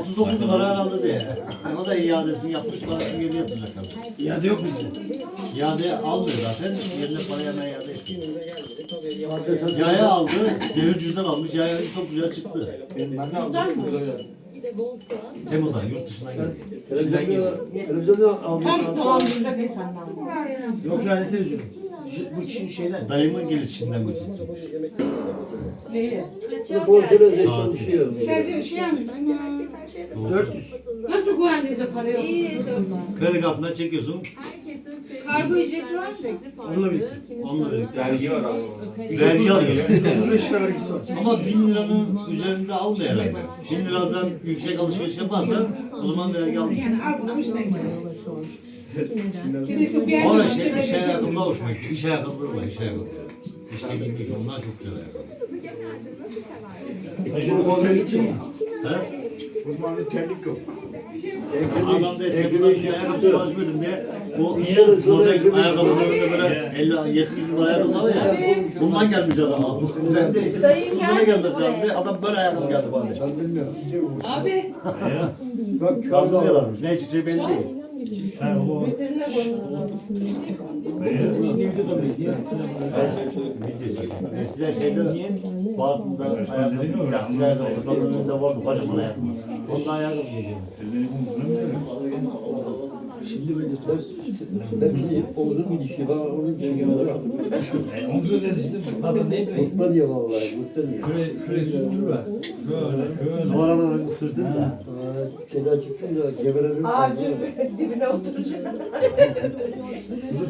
39 para herhalde diye. O da iadesini yapmış, parasını geri yatıracaklar. İade yok bizde. İade almıyor zaten, yerine parayı hemen iade ediyor. Yaya aldı, devir cüzdan almış, yaya çok güzel çıktı. Ben de aldım. De bol soğan. Temu'dan, yurt dışından geldi. Televizyonda. Tam dolandıracak insanlar. Yok yani televizyon. Bu Çin şeyler. Dayımın gelişinden götürdü. Neyi? Bu borcuyla zevk çalışıyor. Sercan şey yapmış. 400. Nasıl güvenliğinde para yok? Kredi kartından çekiyorsun, Kargo ücreti var mı? Onunla birlikte. Onunla birlikte. Vergi var abi. öperi. vergi alıyor. 135 lira vergisi var. Ama 1000 liranın üzerinde almıyor herhalde. 1000 liradan yüksek alışveriş yaparsan o zaman vergi almıyor. Yani denk. Neden? Birisi bir Ama yerden şey, iş bir şey ayakkabıda hoşuma gitti. İş ayakkabıları var, iş ayakkabıları. İşte giymiş, onlar çok güzel ayakkabı. Şimdi oraya gidecek. He? Uzmanlık terlik yok. Adam da Temu'dan bir ayakkabı verdim diye o model ayakkabılarında böyle 50 70 bin ayakkabı var ya. Bundan gelmiş adam. Sen de işte buraya. lazım diye adam böyle ayakkabı geldi bana. Ben bilmiyorum. Abi. Bak Kaldırıyorlarmış. Ne çıkacağı belli değil. Video çekiyor. Eskiden şeyde Bağdat'ta ayakkabı sokağın önünde vardı kocaman ayakkabı. Onda ayakkabı geliyor. Şimdi ters. Ben şimdi omzum gidişi bana onun dengemi bıraktım. Omzu desiştim. Nasıl ne bileyim. Mutlu diye vallahi mutlu diye. Şöyle, şöyle sürdür ver. Şöyle, şöyle. Duvaraların sırtını da. Aa, Şeyden çıksın da geberelim. Ağacın dibine oturacak.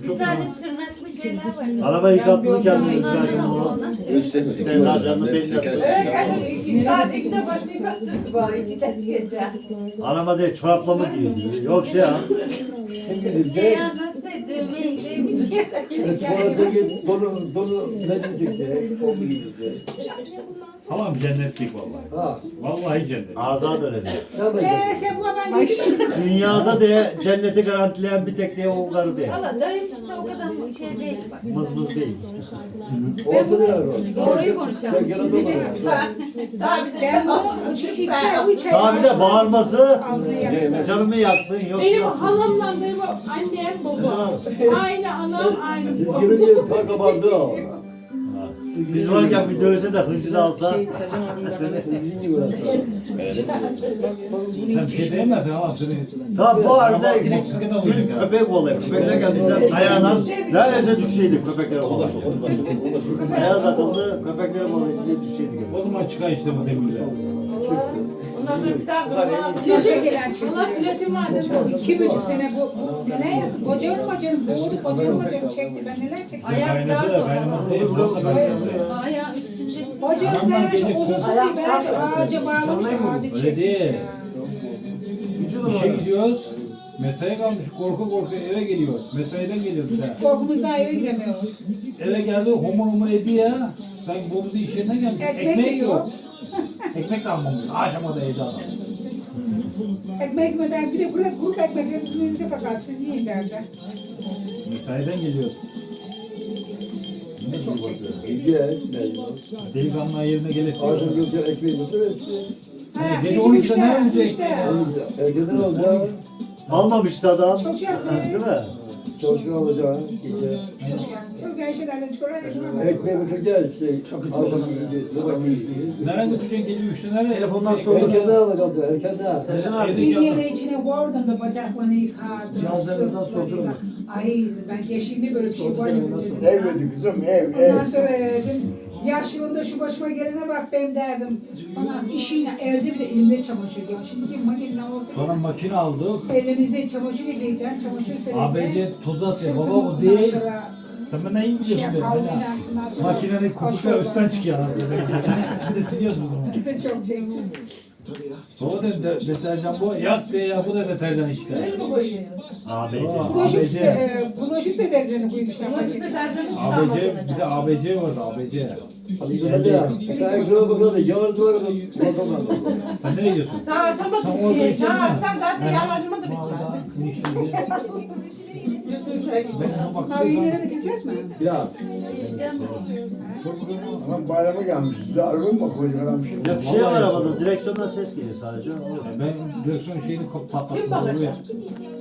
Bir tane tırnaklı şeyler var. Araba yıkattığını kendini Bunlardan çıkarken aldı saat ikide başlayıp attınız bana iki gece. Araba değil çorapla giyiyor. Yok şey ya. Şey anlatsaydı şey bir şey. Tuvalete git, donu, donu ne diyecek de, o giyecek. Tamam cennetlik vallahi. Ha, Vallahi cennet. Azad öyle diyor. ne? Eee sen bu ben gittim. Dünyada diye cenneti garantileyen bir tek diye o karı diye. Valla dayım işte o kadar şey değil bak. Mız mız değil. Doğruyu konuşalım. De. Ben bunu iki ay, üç ay. Daha bir de bağırması canımı yaktın yok Benim yok. halamla benim annem babam. Aynı anam aynı Siz ta kabardı o. Biz varken bir dövse de alsa. Sizin gibi bir şey diyemezsin ama seni. Tam bu alacak dün köpek kovalayıp köpekler geldiğinde ayağına neredeyse düşseydik köpeklere kovalayıp. Ayağa takıldı köpeklere kovalayıp diye düşseydik. O zaman çıkar işte bu demirler. Ondan sonra bir daha plaja gelen çıktı. Allah platin vardı. İki buçuk sene bu. bu ne? Kocanın kocanın boğdu kocanın kocanın çekti. Ben neler çektim. Ayak daha kaynadı. Ayağı üstünde. Kocanın ben uzun diye ben ağaca bağlamıştım. Çekti. değil. İşe gidiyoruz. Mesai kalmış. Korku korku eve geliyor. Mesaiden geliyor bir daha. Korkumuzdan eve giremiyoruz. Eve geldi homur homur ediyor ya. Sanki bobuzu iş yerinden gelmiş. Ekmek Ekmek, yiyor. yok. Ekmek de almamış. Akşama da evde adam. Ekmek meden bir de buraya kuru ekmekleri önünüze kakar. Siz yiyin derdi. Mesaiden geliyor. Gece, mecbur. Delikanlı yerine gelesi yok. Ağzını götür, ekmeği götür. Ha, gece bizim 12'de işte, ne yapacak? işte. Erkekten alacağım. Almamıştı adam. Çok yaptı. Değil mi? Çalışkan alacağım. Gece. Çok genç şeylerden çıkıyor. Hadi şuna bak. Ekmeği götüreceğiz işte. Çok yiyeceğiz. Nereye götüreceksin? Geliyor üçte nereye? Telefondan sonra- Erkekten alacağım. Erkekten. Sercan abi. Bir yere içine koydum da bacaklarını yıkadım. Cihazlarınızdan sordurun. Ay ben geçtiğimde böyle bir şey var mı? dedim. Ev verdi kızım, ev, ev. Ondan sonra dedim, yaşlılığında şu başıma gelene bak benim derdim. Bana işin elde bir de elimde çamaşır yok. Şimdi makine olsa Sonra makine aldık. elimizde çamaşır yıkayacaksın, çamaşır sereceksin. ABC toz atıyor. Baba Sırtını o değil. ondan sonra Sen bana iyi şey biliyorsun dedim. ondan sonra Makinenin koşuyorlar. üstten çıkıyor anasını. Bir de siliyorsun bunu. Bir de çok şey. Baba dedim de, deterjan bu. Yak be ya bu da deterjan işte. ABC. Aa, Bulaşık, ABC. e, bulaşık deterjanı koymuşlar. ABC bir de ABC vardı ABC. Sen ekrana bakalım. Yarın sonra bakalım. Sen nereye gidiyorsun? Sağ çabuk Sen orada şey, sağ mi? sen zaten He. yanaşma da Vallahi. Eniştemizi. Kahvelere de gideceğiz mi? Ya. Ama bayrama gelmiş. Size araba mı adam şimdi? Ya bir şey var arabada direksiyondan ses geliyor sadece. Ben direksiyon şeyini patlattım.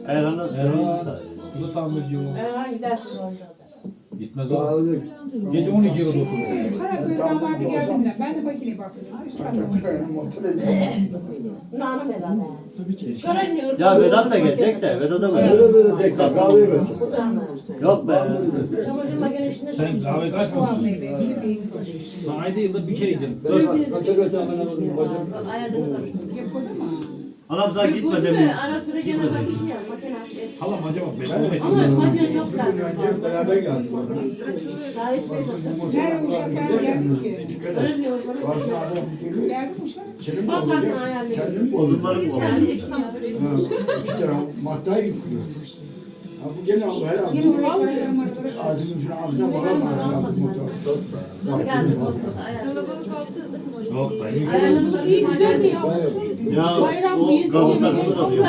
Erhan'a söyleyeyim sadece. bu da tamirci o. Erhan gidersin orada. Gitmez o. dağılır. Gece 12'ye kadar oturuyor. Karaköy damadı geldiğinde ben de makineye bakıyorum. Üst katta. Motor ediyor. Nana beraber. Görünmüyor. Ya Vedat da gelecek de Vedat'a mı? Böyle böyle tekrar kahveye. Yok be. Çamaşır makinesinde Sen kahve bekliyor. Ben ayda yılda bir kere giderim. Dur kaça götür hemen hemen bacım. Yapıldı mı? Anam sen gitme demin. Ara sıra gene Gitmesin. bakışıyor. Makine. Halam acaba benim Ama makine çok önce beraber geldik. Daha hiç sevmedim. Nerede uşaklar geldi ki? Görünmüyor bana. Başka adam bir türlü Geldi uşak? senin mi Bak oluyor? bakma hayalini. Kendin mi oluyor? Odunları mı Ha, Bir tane maddeye yüklüyor. Ha bu gene al her an. Yine uşaklar gelmedi. Ağzının şuna ağzına bakar mı? Motor. Nasıl geldin? Ayarlı. Yok dayı. İyi güzel ya. Ya o takılı kalıyor.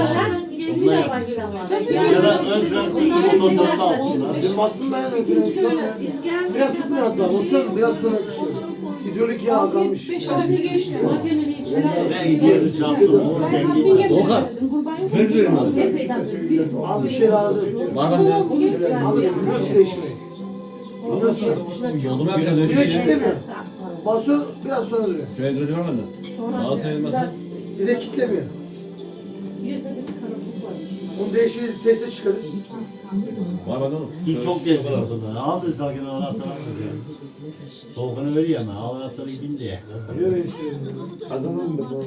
Ya da ön fren motorlarını da aldılar. Benim aslında yani ötürü biraz tutmuyor hatta. O söz biraz sonra hidrolik yağ azalmış. Makinenin içine. Ben gidiyorum çarptım. O dengeyi. Volkan. Ver verin abi. Az bir şey lazım. Var bende. Abi biliyorsun işini. Biliyorsun. Yolum yapacağız. Direkt kitlemiyor. Basıyor biraz sonra duruyor. Şöyle duruyor mu bende? Daha sayılmasın. Direkt kitlemiyor. Değişir teste çıkarız. Var bende oğlum. Ki çok geçti ortada. Aldı sakin anahtarı aldı. Soğukunu veriyor ama anahtarı gidin diye. Yürü Kazanalım da bu.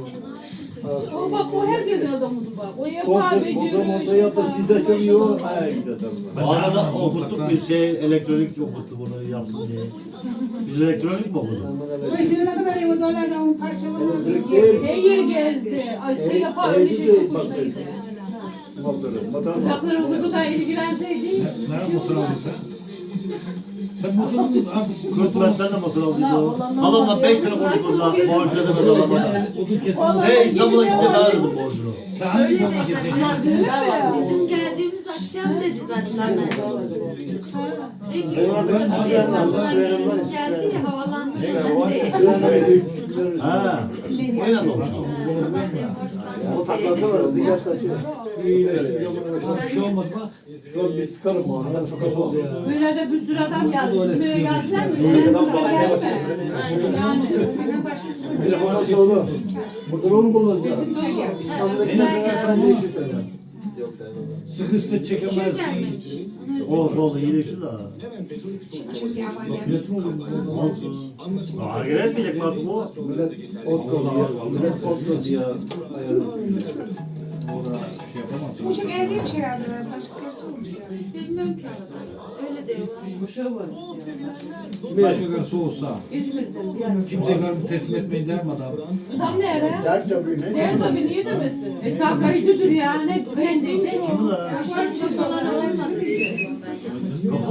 O bak o herkesin adamıdır bak. O yapar Sponsor beceriyor. motor motor yaptı. Siz de söylüyor. Hayır gidiyor. Bu arada okuttuk bir şey elektronik okuttu bunu yapsın diye. Biz elektronik mi okuduk? O işin ne kadar onun parçalarını her yeri gezdi. Ay şey yapar öyle şey çok hoşuna gitti. Motoru. Motor mu? Uzaklara okudu da ilgilenseydi. Nerede motor aldın sen? Sen motor aldın? Kırkmentten de motor aldık. Halamla 5 lira konuştuk lan. Borcu ödemedi kesin. He İstanbul'a gideceğiz ağrıdı borcunu. Sen hangi zaman kesin? Bizim geldiğimiz akşam dedi zaten. Dedi ki, Benim havalandı geldi ya havalandı. Ha. Oynadı o. O taklarda var. Gel satıyor. Bir şey olmaz mı? Yok biz çıkarım bu arada. Çok kötü oldu ya. Böyle de bir sürü adam geldi. Sıkıyor geldiler mi? işte. Benim sıra geldi. Telefona sordu. Motoru mu kullanacağız? İstanbul'da en azından sen değişir. Sıkışsa çekemez. Oldu oldu iyileşti da. Bilet mi olur? Olsun. Hareket etmeyecek mi artık o? Millet ot kozuyor. Millet ot kozuyor. Şey yapamaz. Bu şey evdeymiş herhalde. Başka olmuş ya. Bilmiyorum ki diyorlar. Başka kadar soğusa. İzmir'den. Kimseye karımı teslim etmeyin der mi adam? Tam nereye? Der tabii ne? Der tabii niye demesin? E kayıtıdır ya. Ne kendiymiş o.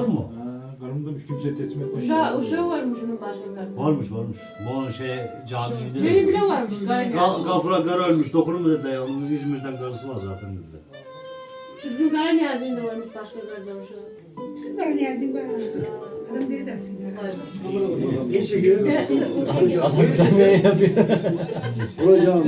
Mu? Ha, karım demiş kimseye teslim etmeyin. Uşağı, uşağı varmış onun başında. Varmış varmış. Bu şey camide. Şeyi bile varmış Gafur'a karı ölmüş. Dokunur mu dediler ya. Onun İzmir'den karısı var zaten dediler. Bizim Karaniyazı'nda varmış başka yerden uşağı. Ben yazdım ben. Adam deli dersin. Bir şekilde Adam ne yapıyor? Hocam.